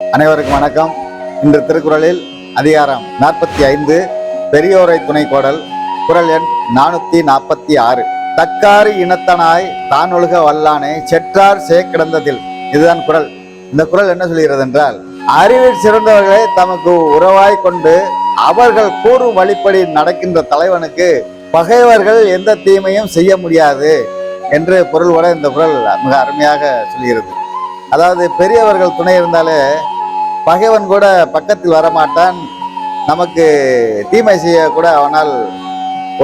அனைவருக்கும் வணக்கம். இன்று திருக்குறளில் அதிகாரம் நாற்பத்தி ஐந்து பெரியோரை துணை கோடல் குறள் எண் நானூத்தி நாற்பத்தி ஆறு. தக்காரி இனத்தனாய் தான் ஒழுக வல்லானே செற்றார் சேக்கிடந்ததில் இதுதான் குரல். இந்த குறள் என்ன சொல்கிறது என்றால் அறிவில் சிறந்தவர்களை தமக்கு உறவாய் கொண்டு அவர்கள் கூறும் வழிப்படி நடக்கின்ற தலைவனுக்கு பகைவர்கள் எந்த தீமையும் செய்ய முடியாது என்று பொருள்பட இந்த குரல் மிக அருமையாக சொல்கிறது. அதாவது பெரியவர்கள் துணை இருந்தாலே பகைவன் கூட பக்கத்தில் வரமாட்டான். நமக்கு தீமை செய்ய கூட அவனால்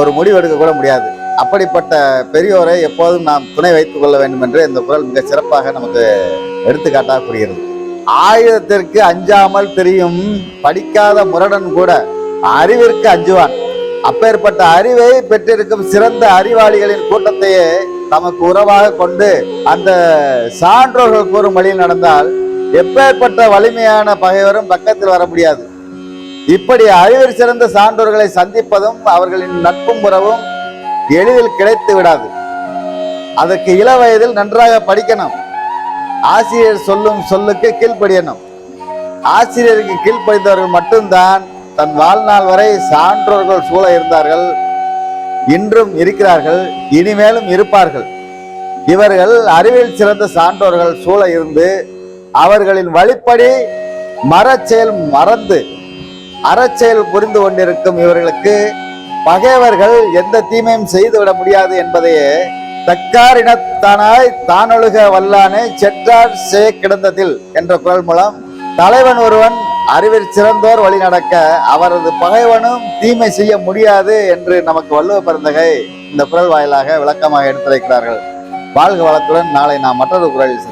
ஒரு முடிவெடுக்க கூட முடியாது. அப்படிப்பட்ட பெரியோரை எப்போதும் நாம் துணை வைத்துக் கொள்ள வேண்டும் என்று இந்த குரல் மிக சிறப்பாக நமக்கு எடுத்துக்காட்டாக கூறுகிறது. ஆயுதத்திற்கு அஞ்சாமல் தெரியும் படிக்காத முரடன் கூட அறிவிற்கு அஞ்சுவான். அப்பேற்பட்ட அறிவை பெற்றிருக்கும் சிறந்த அறிவாளிகளின் கூட்டத்தையே தமக்கு உறவாக கொண்டு அந்த சான்றோர்கள் கூறும் வழியில் நடந்தால் எப்பேற்பட்ட வலிமையான பகைவரும் பக்கத்தில் வர முடியாது. இப்படி அறிவில் சிறந்த சான்றோர்களை சந்திப்பதும் அவர்களின் நட்பும் உறவும் எளிதில் கிடைத்து விடாது. அதற்கு இள வயதில் நன்றாக படிக்கணும். ஆசிரியர் சொல்லும் சொல்லுக்கு கீழ்ப்படியணும். ஆசிரியருக்கு கீழ்ப்படிந்தவர்கள் மட்டும்தான் தன் வாழ்நாள் வரை சான்றோர்கள் சூழ இருந்தார்கள். இன்றும் இருக்கிறார்கள் இனிமேலும் இருப்பார்கள். இவர்கள் அறிவில் சிறந்த சான்றோர்கள் சூழ இருந்து அவர்களின் வழிப்படி மரச்செயல் மறந்து அறச்செயல் புரிந்து கொண்டிருக்கும் இவர்களுக்கு பகைவர்கள் எந்த தீமையும் செய்துவிட முடியாது என்பதையே தக்காரினத்தானாய் தானொழுக வல்லானே செற்றார் சே கிடந்ததில் என்ற குரல் மூலம் தலைவன் ஒருவன் அறிவில் சிறந்தோர் வழி நடக்க அவரது பகைவனும் தீமை செய்ய முடியாது என்று நமக்கு வள்ளுவ பிறந்தகை இந்த குரல் வாயிலாக விளக்கமாக எடுத்துரைக்கிறார்கள். வாழ்க வளத்துடன் நாளை நாம் மற்றொரு குரலில்